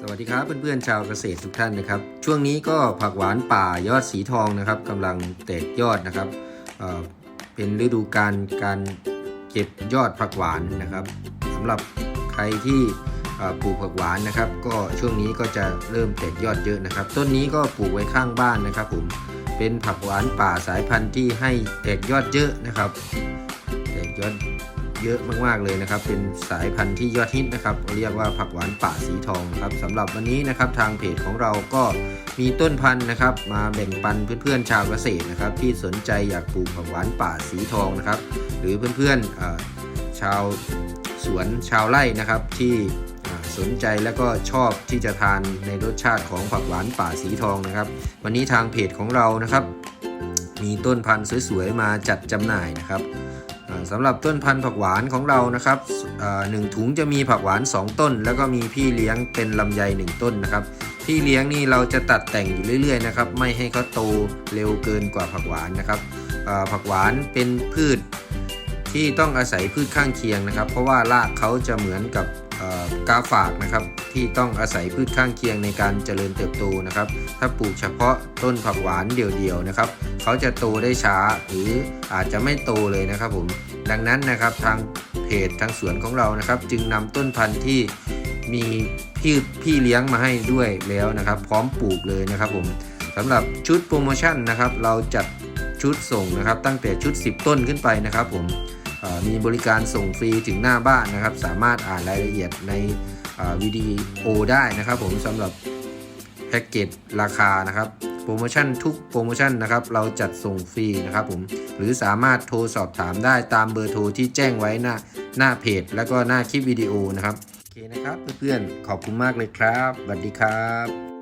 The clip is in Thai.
สวัสดีครับเพื่อนๆชาวเกษตรทุกท่านนะครับ ช่วงนี้ก็ผักหวานป่ายอดสีทองนะครับกำลังแตกยอดนะครับเเป็นฤดูการการเก็บยอดผักหวานนะครับสำหรับใครที่ปลูกผักหวานนะครับ ก็ช่วงนี้ก็จะเริ่มแตกยอดเยอะนะครับ ต้นนี้ก็ปลูกไว้ข้างบ้านนะครับ ผมเป็นผักหวานป่าสายพันธุ์ที่ให้แตกยอดเยอะนะครับ แตกยอด เยอะมากๆเลยนะครับ เป็นสายพันธุ์ที่ยอดฮิตนะครับ เรียกว่าผักหวานป่าสีทองครับสำหรับวันนี้นะครับทางเพจของเราก็มีต้นพันธุ์นะครับ มาแบ่งปันเพื่อนๆชาวเกษตรนะครับ ที่สนใจอยากปลูกผักหวานป่าสีทองนะครับ หรือเพื่อนๆชาวสวนชาวไร่นะครับที่สนใจแล้วก็ชอบที่จะทานในรสชาติของผักหวานป่าสีทองนะครับ วันนี้ทางเพจของเรานะครับ มีต้นพันธุ์สวยๆมาจัดจำหน่ายนะครับ สำหรับต้นพันธุ์ผักหวานของเรานะครับหนึ่งถุงจะมีผักหวาน 2 ต้น แล้วก็มีพี่เลี้ยงเป็นลำไย 1 ต้นนะครับ พี่เลี้ยงนี่เราจะตัดแต่งอยู่เรื่อยๆนะครับไม่ให้เขาโตเร็วเกินกว่าผักหวานนะครับผักหวานเป็นพืชที่ต้องอาศัยพืชข้างเคียงนะครับ เพราะว่ารากเขาจะเหมือนกับ กาฝากนะครับที่ต้องอาศัยพืชข้างเคียงในการเจริญเติบโตนะครับ ถ้าปลูกเฉพาะต้นผักหวานเดี่ยวๆนะครับเขาจะโตได้ช้าหรืออาจจะไม่โตเลยนะครับผมดังนั้นนะครับทางเพจทางสวนของเรานะครับ จึงนำต้นพันธุ์ที่มีพี่พี่เลี้ยงมาให้ด้วยแล้วนะครับ พร้อมปลูกเลยนะครับผมสำหรับชุดโปรโมชั่นนะครับ เราจัดชุดส่งนะครับ ตั้งแต่ชุด 10 ต้นขึ้นไปนะครับผม มีบริการส่งฟรีถึงหน้าบ้านนะครับ สามารถอ่านรายละเอียดในวิดีโอได้นะครับ ผมสำหรับแพ็กเกจราคานะครับโปรโมชั่นทุกโปรโมชั่นนะครับ เราจัดส่งฟรีนะครับผมหรือสามารถโทรสอบถามได้ตามเบอร์โทรที่แจ้งไว้หน้าหน้าเพจ แล้วก็หน้าคลิปวิดีโอนะครับโอเคนะครับเพื่อนๆขอบคุณมากเลยครับสวัสดีครับ